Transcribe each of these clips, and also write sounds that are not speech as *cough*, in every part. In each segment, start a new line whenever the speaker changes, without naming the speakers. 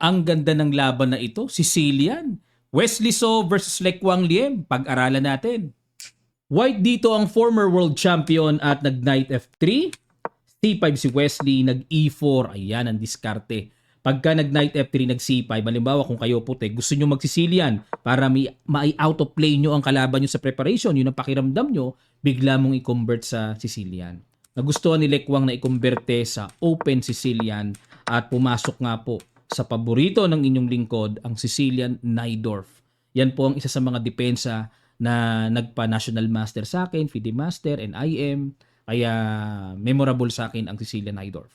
Ang ganda ng laban na ito, Sicilian. Wesley So versus Lekwang Liem. Pag-aralan natin. White dito ang former world champion at nag-knight F3. C5 si Wesley, nag-E4. Ayan ang diskarte. Pagka nag-knight F3, nag-C5, halimbawa kung kayo puti, gusto nyo mag-Sicilian para ma-out of play nyo ang kalaban nyo sa preparation, yun ang pakiramdam nyo, bigla mong i-convert sa Sicilian. Nagustuhan ni Lekwang na i-converte sa Open Sicilian at pumasok nga po sa paborito ng inyong lingkod, ang Sicilian Najdorf. Yan po ang isa sa mga depensa na nagpa-national master sa akin, FIDE Master, and IM. Kaya memorable sa akin ang Sicilian Najdorf.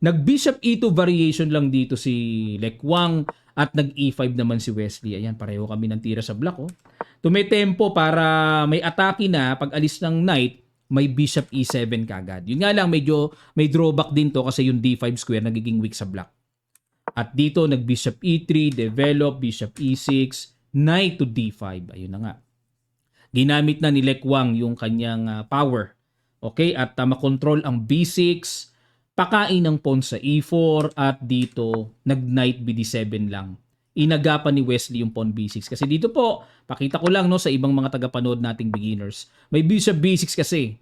Nag-bishop E2 variation lang dito si Lekwang at nag-E5 naman si Wesley. Ayan, pareho kami ng tira sa block. Oh. Tumetempo para may atake na pag alis ng knight, may bishop E7 kagad. Yun nga lang, medyo may drawback din to kasi yung D5 square nagiging weak sa block. At dito, nag-bishop E3, develop, bishop E6, knight to D5. Ayun na nga. Ginamit na ni Lekwang yung kanyang ah, power. Okay, at uh, makontrol ang B6, pakain ng pawn sa E4 at dito nag-knight BD7 lang. Inagapan ni Wesley yung pawn B6 kasi dito po, pakita ko lang no sa ibang mga tagapanood nating beginners. May bishop B6 kasi.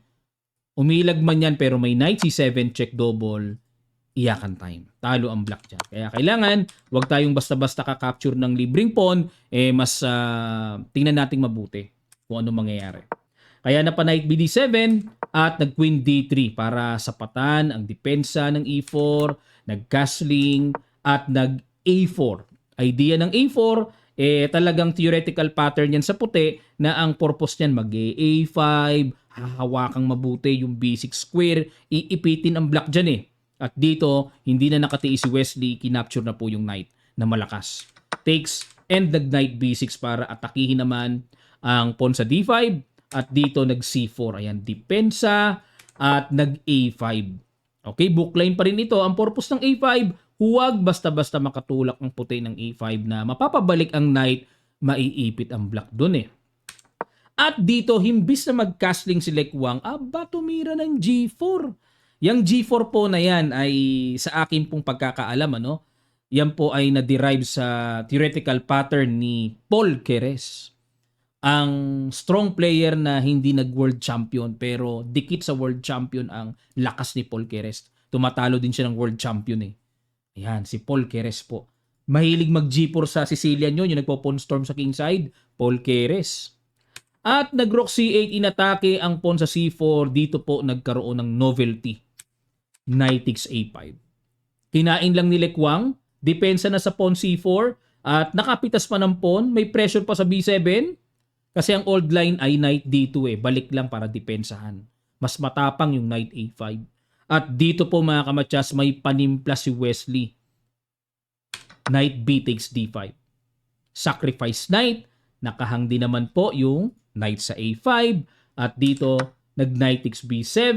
Umilag man yan pero may knight C7 check double iyakan time. Talo ang blackjack. Kaya kailangan, wag tayong basta-basta ka-capture ng libreng pawn, eh mas ah, tingnan nating mabuti kung ano mangyayari. Kaya na pa knight BD7 at nag queen D3 para sapatan ang depensa ng E4, nag-castling at nag A4. Idea ng A4 eh talagang theoretical pattern yan sa puti na ang purpose niyan mag A5, hahawakang mabuti yung B6 square, iipitin ang black dyan eh. At dito, hindi na nakatiis si Wesley, kinapture na po yung knight na malakas. Takes and nag-knight B6 para atakihin naman ang pawn sa D5 at dito nag C4. Ayan, depensa at nag A5. Okay, bookline pa rin ito. Ang purpose ng A5, huwag basta-basta makatulak ang puti ng A5 na mapapabalik ang knight, maiipit ang black dun eh. At dito, himbis na mag-castling si Lekwang, aba, tumira ng G4. Yang G4 po na yan ay sa akin pong pagkakaalam, ano? Yan po ay na-derive sa theoretical pattern ni Paul Keres. Ang strong player na hindi nag-world champion pero dikit sa world champion ang lakas ni Paul Keres. Tumatalo din siya ng world champion eh. Ayan, si Paul Keres po. Mahilig mag-G4 sa Sicilian yun, yung nagpo-pawn storm sa kingside, Paul Keres. At nag-rook C8, inatake ang pawn sa C4. Dito po nagkaroon ng novelty. Knight takes A5. Kinain lang ni Lekwang. Depensa na sa pawn C4. At nakapitas pa ng pawn. May pressure pa sa B7. Kasi ang old line ay Knight D2 eh. Balik lang para depensahan. Mas matapang yung Knight A5. At dito po mga kamatsas, may panimpla si Wesley. Knight B takes D5. Sacrifice Knight. Nakahang din naman po yung Knight sa A5. At dito, nag-Knight takes B7.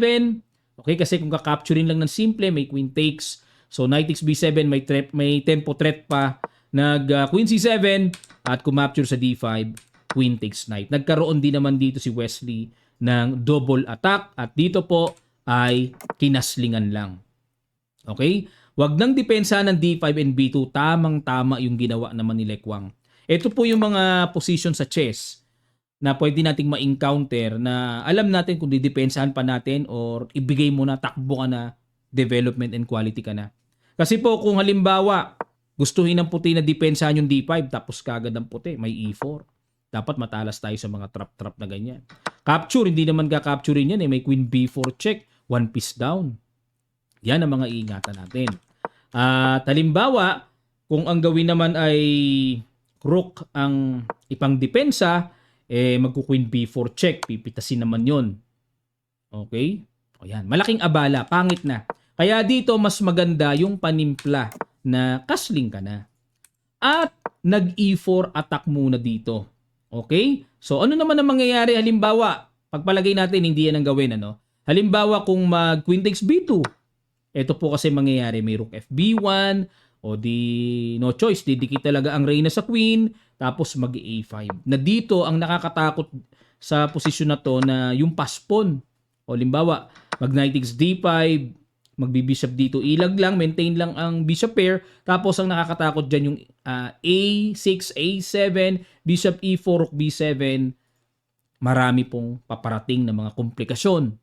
Okay, kasi kung kakapturein lang ng simple, may Queen takes. So, Knight takes B7, may, threat, may tempo threat pa. Nag uh, Queen C7 at kumapture sa D5, Queen takes Knight. Nagkaroon din naman dito si Wesley ng double attack at dito po ay kinaslingan lang. Okay? Wag nang depensa ng D5 and B2, tamang-tama yung ginawa naman ni Lekwang. Ito po yung mga position sa chess na pwede nating ma-encounter na alam natin kung didepensahan pa natin or ibigay mo na, takbo ka na, development and quality ka na. Kasi po kung halimbawa, gustuhin ng puti na depensahan yung D5 tapos kagad ang puti, may E4. Dapat matalas tayo sa mga trap-trap na ganyan. Capture, hindi naman ka-capturein yan eh. May Queen B4 check, one piece down. Yan ang mga iingatan natin. At halimbawa, kung ang gawin naman ay rook ang ipang depensa, eh magku-queen b4 check, pipitasin naman 'yon. Okay? O yan, malaking abala, pangit na. Kaya dito mas maganda yung panimpla na kasling ka na. At nag-e4 attack muna dito. Okay? So ano naman ang mangyayari halimbawa, pagpalagay natin hindi yan ang gawin ano. Halimbawa kung mag queen takes b2. Ito po kasi mangyayari may rook fb1 o di no choice, didikit talaga ang reyna sa queen tapos mag a5. Na dito ang nakakatakot sa posisyon na to na yung paspon. O limbawa, mag knight takes d5, magbi-bishop dito ilag lang, maintain lang ang bishop pair. Tapos ang nakakatakot dyan yung ah, A6, A7, bishop E4, rook B7. Marami pong paparating na mga komplikasyon.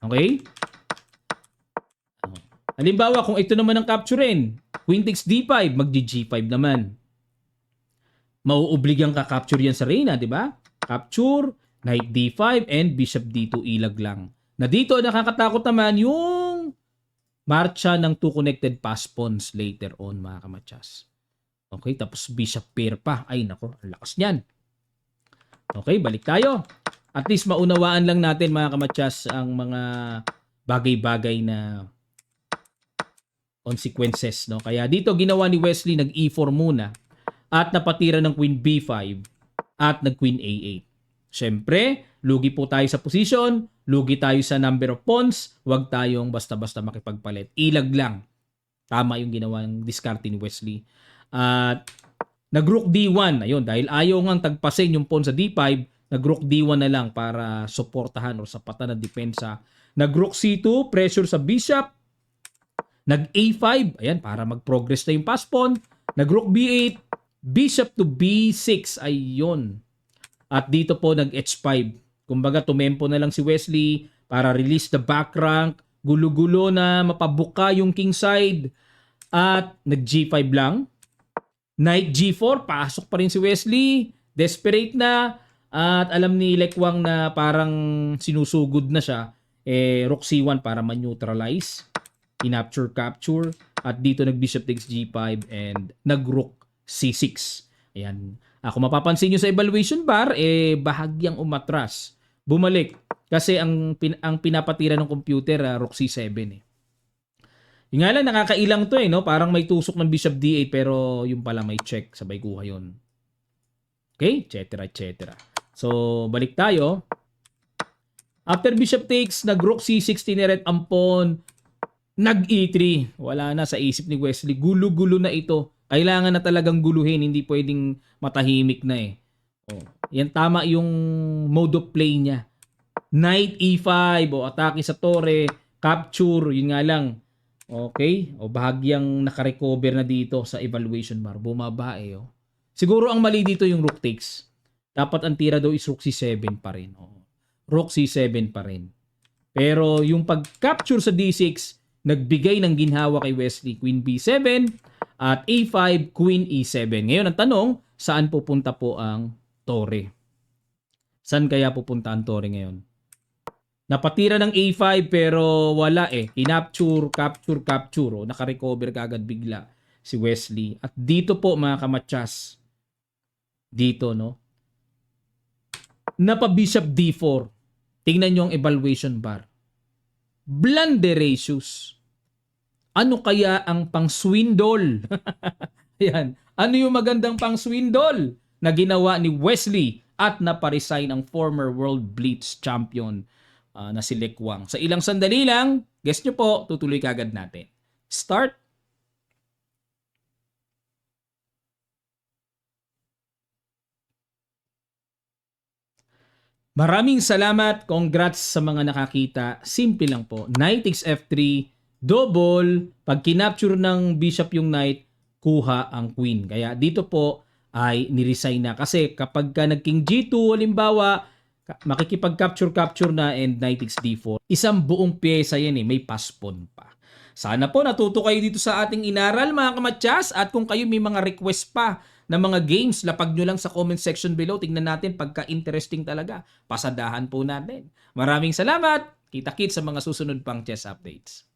Okay? Halimbawa, kung ito naman ang capturein, queen takes D5, mag-G5 naman. Mauobligang ka capture yan sa reyna, di ba? Capture, knight D5, and bishop D2 ilag lang. Na dito, nakakatakot naman yung marcha ng two connected pass pawns later on, mga kamatsas. Okay, tapos bishop pair pa. Ay, nako, ang lakas niyan. Okay, balik tayo. At least maunawaan lang natin, mga kamatsas, ang mga bagay-bagay na consequences, no? Kaya dito ginawa ni Wesley nag E4 muna at napatira ng Queen B5 at nag Queen A8. Syempre, lugi po tayo sa position, lugi tayo sa number of pawns, wag tayong basta-basta makipagpalit. Ilag lang. Tama yung ginawa ng diskarte ni Wesley. At nag-rook D1, ayun, dahil ayaw ngang tagpasin yung pawn sa D5, nag-rook D1 na lang para suportahan o sapatan ng depensa. Nag-rook C2, pressure sa bishop, Nag A5, ayan, para mag-progress na yung pass pawn. Nag Rook B8, Bishop to B6, ayun. At dito po nag H5. Kumbaga tumempo na lang si Wesley para release the back rank. Gulo-gulo na mapabuka yung king side. At nag G5 lang. Knight G4, pasok pa rin si Wesley. Desperate na. At alam ni Lekwang na parang sinusugod na siya. Eh, Rook C1 para ma-neutralize kinapture capture at dito nag bishop takes g5 and nag rook c6 ayan. Ako mapapansin nyo sa evaluation bar eh bahagyang umatras. Bumalik. Kasi ang pin, ang pinapatira ng computer uh, rook c7 eh. Yung nga lang nakakailang to eh no? Parang may tusok ng bishop d8 pero yung pala may check. Sabay kuha yon okay? Etc etc so balik tayo. After bishop takes, nag rook c6 tineret pawn, nag E3. Wala na sa isip ni Wesley. Gulo-gulo na ito. Kailangan na talagang guluhin. Hindi pwedeng matahimik na eh. Oh, yan tama yung mode of play niya. Knight E5 o atake sa torre, capture, yun nga lang. Okay? O bahagyang nakarecover na dito sa evaluation bar. Bumaba eh. Oh. Siguro ang mali dito yung rook takes. Dapat ang tira daw is rook C7 pa rin. Oh. Rook C7 pa rin. Pero yung pag-capture sa D6, nagbigay ng ginhawa kay Wesley Queen B7 at A5 Queen E7. Ngayon ang tanong, saan pupunta po ang Torre? Saan kaya pupunta ang Torre ngayon? Napatira ng A5 pero wala eh. Kinapture, capture, capture. O, nakarecover kagad bigla si Wesley. At dito po mga kamatsas, dito no, napa bishop D4. Tingnan nyo ang evaluation bar. Blunderacious. Ano kaya ang pang-swindle? *laughs* Yan. Ano yung magandang pang-swindle na ginawa ni Wesley at naparesign ang former World Blitz champion uh, na si Lekwang. Sa ilang sandali lang, guess nyo po, tutuloy kagad natin. Start. Maraming salamat. Congrats sa mga nakakita. Simple lang po. Knight F3, double. Pag kinapture ng bishop yung knight, kuha ang queen. Kaya dito po ay niresign na. Kasi kapag ka nag-king G2, halimbawa, makikipag-capture-capture na and knight d4. Isang buong pyesa yan eh. May paspon pa. Sana po natuto kayo dito sa ating inaral mga kamatsas at kung kayo may mga request pa na mga games, lapag nyo lang sa comment section below. Tingnan natin pagka-interesting talaga. Pasadahan po natin. Maraming salamat. Kita-kits sa mga susunod pang chess updates.